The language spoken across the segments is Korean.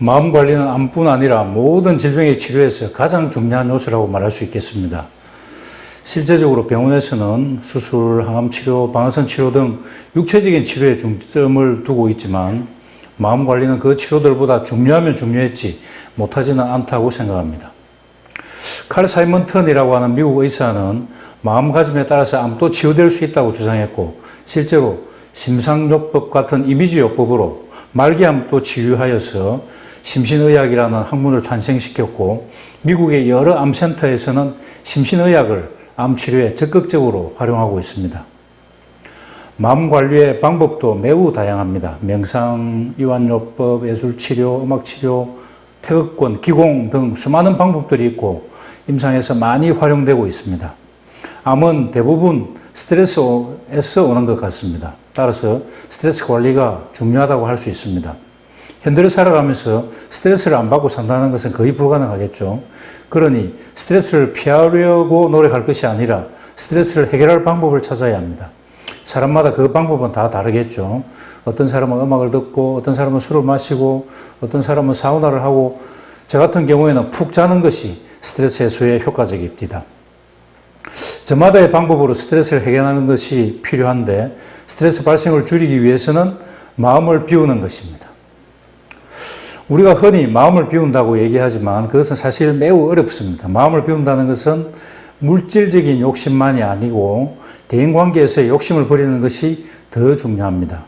마음 관리는 암뿐 아니라 모든 질병의 치료에서 가장 중요한 요소라고 말할 수 있겠습니다. 실제적으로 병원에서는 수술, 항암 치료, 방사선 치료 등 육체적인 치료에 중점을 두고 있지만 마음 관리는 그 치료들보다 중요하면 중요했지 못하지는 않다고 생각합니다. 칼 사이먼턴이라고 하는 미국 의사는 마음가짐에 따라서 암도 치유될 수 있다고 주장했고 실제로 심상요법 같은 이미지요법으로 말기암도 치유하여서 심신의학이라는 학문을 탄생시켰고 미국의 여러 암센터에서는 심신의학을 암 치료에 적극적으로 활용하고 있습니다. 마음 관리의 방법도 매우 다양합니다. 명상, 이완요법, 예술치료, 음악치료, 태극권, 기공 등 수많은 방법들이 있고 임상에서 많이 활용되고 있습니다. 암은 대부분 스트레스에서 오는 것 같습니다. 따라서 스트레스 관리가 중요하다고 할 수 있습니다. 현대를 살아가면서 스트레스를 안 받고 산다는 것은 거의 불가능하겠죠. 그러니 스트레스를 피하려고 노력할 것이 아니라 스트레스를 해결할 방법을 찾아야 합니다. 사람마다 그 방법은 다 다르겠죠. 어떤 사람은 음악을 듣고, 어떤 사람은 술을 마시고, 어떤 사람은 사우나를 하고, 저 같은 경우에는 푹 자는 것이 스트레스 해소에 효과적입니다. 저마다의 방법으로 스트레스를 해결하는 것이 필요한데, 스트레스 발생을 줄이기 위해서는 마음을 비우는 것입니다. 우리가 흔히 마음을 비운다고 얘기하지만 그것은 사실 매우 어렵습니다. 마음을 비운다는 것은 물질적인 욕심만이 아니고 대인관계에서의 욕심을 버리는 것이 더 중요합니다.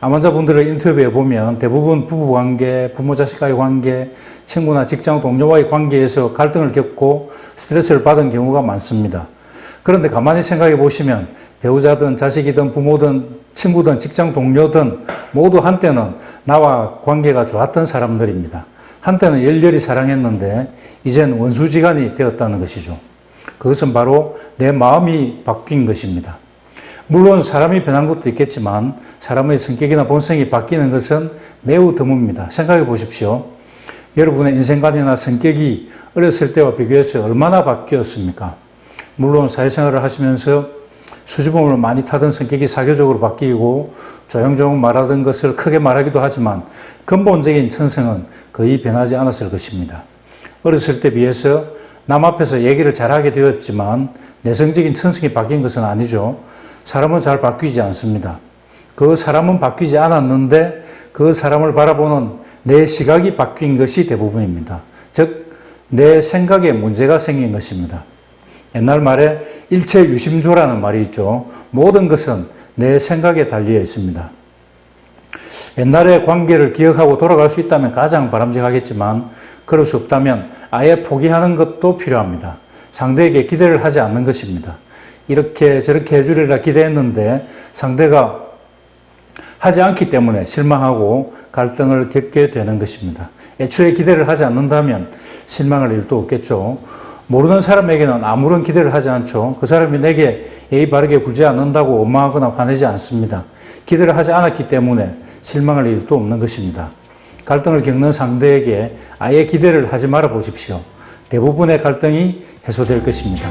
암환자분들을 인터뷰해 보면 대부분 부부관계, 부모자식과의 관계, 친구나 직장 동료와의 관계에서 갈등을 겪고 스트레스를 받은 경우가 많습니다. 그런데 가만히 생각해 보시면 배우자든 자식이든 부모든 친구든 직장 동료든 모두 한때는 나와 관계가 좋았던 사람들입니다. 한때는 열렬히 사랑했는데 이젠 원수지간이 되었다는 것이죠. 그것은 바로 내 마음이 바뀐 것입니다. 물론 사람이 변한 것도 있겠지만 사람의 성격이나 본성이 바뀌는 것은 매우 드뭅니다. 생각해 보십시오. 여러분의 인생관이나 성격이 어렸을 때와 비교해서 얼마나 바뀌었습니까? 물론 사회생활을 하시면서 수줍음을 많이 타던 성격이 사교적으로 바뀌고 조용조용 말하던 것을 크게 말하기도 하지만 근본적인 천성은 거의 변하지 않았을 것입니다. 어렸을 때 비해서 남 앞에서 얘기를 잘하게 되었지만 내성적인 천성이 바뀐 것은 아니죠. 사람은 잘 바뀌지 않습니다. 그 사람은 바뀌지 않았는데 그 사람을 바라보는 내 시각이 바뀐 것이 대부분입니다. 즉, 내 생각에 문제가 생긴 것입니다. 옛날 말에 일체 유심조라는 말이 있죠. 모든 것은 내 생각에 달려 있습니다. 옛날의 관계를 기억하고 돌아갈 수 있다면 가장 바람직하겠지만 그럴 수 없다면 아예 포기하는 것도 필요합니다. 상대에게 기대를 하지 않는 것입니다. 이렇게 저렇게 해주리라 기대했는데 상대가 하지 않기 때문에 실망하고 갈등을 겪게 되는 것입니다. 애초에 기대를 하지 않는다면 실망할 일도 없겠죠. 모르는 사람에게는 아무런 기대를 하지 않죠. 그 사람이 내게 예의 바르게 굴지 않는다고 원망하거나 화내지 않습니다. 기대를 하지 않았기 때문에 실망할 일도 없는 것입니다. 갈등을 겪는 상대에게 아예 기대를 하지 말아 보십시오. 대부분의 갈등이 해소될 것입니다.